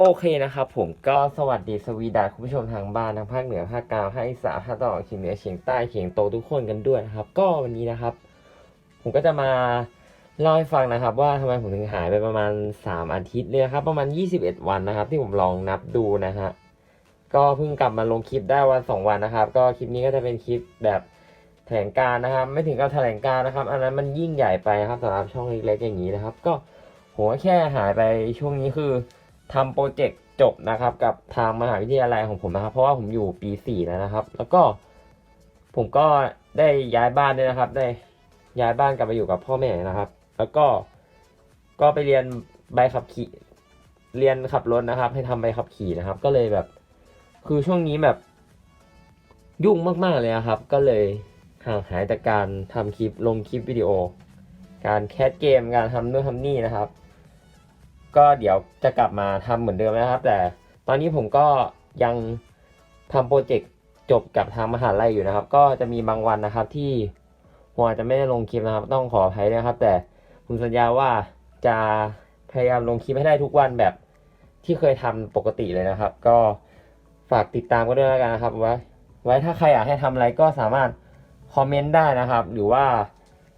โอเคนะครับผมก็สวัสดีสวีดาคุณผู้ชมทางบ้านทางภาคเหนือภาคกลางภาคอีสานภาคตะวันออกเฉียงเหนือเฉียงใต้เฉียงโตทุกคนกันด้วยนะครับ ก็วันนี้นะครับ ผมก็จะมาเล่าให้ฟังนะครับ ว่าทำไมผมถึงหายไปประมาณ 3 อาทิตย์เลยครับ ประมาณ 21 วันนะครับ ที่ผมลองนับดูนะฮะก็เพิ่งกลับมาลงคลิปได้วัน 2 วันนะครับ ก็คลิปนี้ก็จะเป็นคลิปแบบแถลงการนะครับ ไม่ถึงกับแถลงการนะครับ อันนั้นมันยิ่งใหญ่ไปครับสำหรับช่องเล็กๆอย่างนี้นะครับ ก็ผมก็แค่หายไปช่วงนี้คือ ทำโปรเจกต์จบนะครับ กับทางมหาวิทยาลัยของผมนะครับ เพราะว่าผมอยู่ปีสี่แล้วนะครับ แล้วก็ ผมก็ได้ย้ายบ้านด้วยนะครับ ได้ย้ายบ้านกลับไปอยู่กับพ่อแม่นะครับ แล้วก็ก็ไปเรียนใบขับขี่เรียนขับรถนะครับ ให้ทำใบขับขี่นะครับ ก็เลยแบบ คือช่วงนี้แบบ ยุ่งมากๆเลยครับ ก็เลยห่างหายจากการทำคลิปลงคลิปวิดีโอ การแคสเกมการทำนู่นทำนี่นะครับ ก็เดี๋ยวจะกลับมาทำเหมือนเดิมนะครับ แต่ตอนนี้ผมก็ยังทำโปรเจกต์จบกับทางมหาลัยอยู่นะครับ ก็จะมีบางวันนะครับที่ผมอาจจะไม่ได้ลงคลิปนะครับ ต้องขออภัยนะครับ แต่ผมสัญญาว่าจะพยายามลงคลิปให้ได้ทุกวันแบบที่เคยทำปกติเลยนะครับ ก็ฝากติดตามกันด้วยแล้วกันนะครับไว้ไว้ถ้าใครอยากให้ทำอะไรก็สามารถคอมเมนต์ได้นะครับ หรือว่า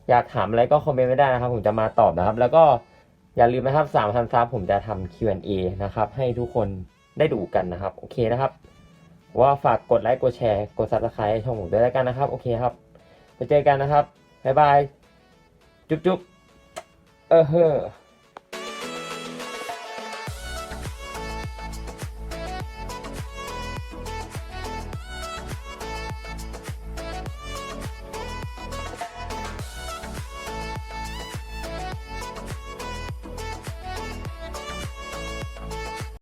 อยากถามอะไรก็คอมเมนต์ไม่ได้นะครับ ผมจะมาตอบนะครับ แล้วก็ อย่าลืมนะครับ3 0 0 0ซับผมจะทำ Q&A นะครับ ให้ทุกคนได้ดูกันนะครับ โอเคนะครับ ว่าฝากกดไลค์กดแชร์กด Subscribe ช่องผมด้วยแล้วกันนะครับ โอเคครับไปเจอกันนะครับบ๊ายบาย จุ๊บจุ๊บเออเฮ้อ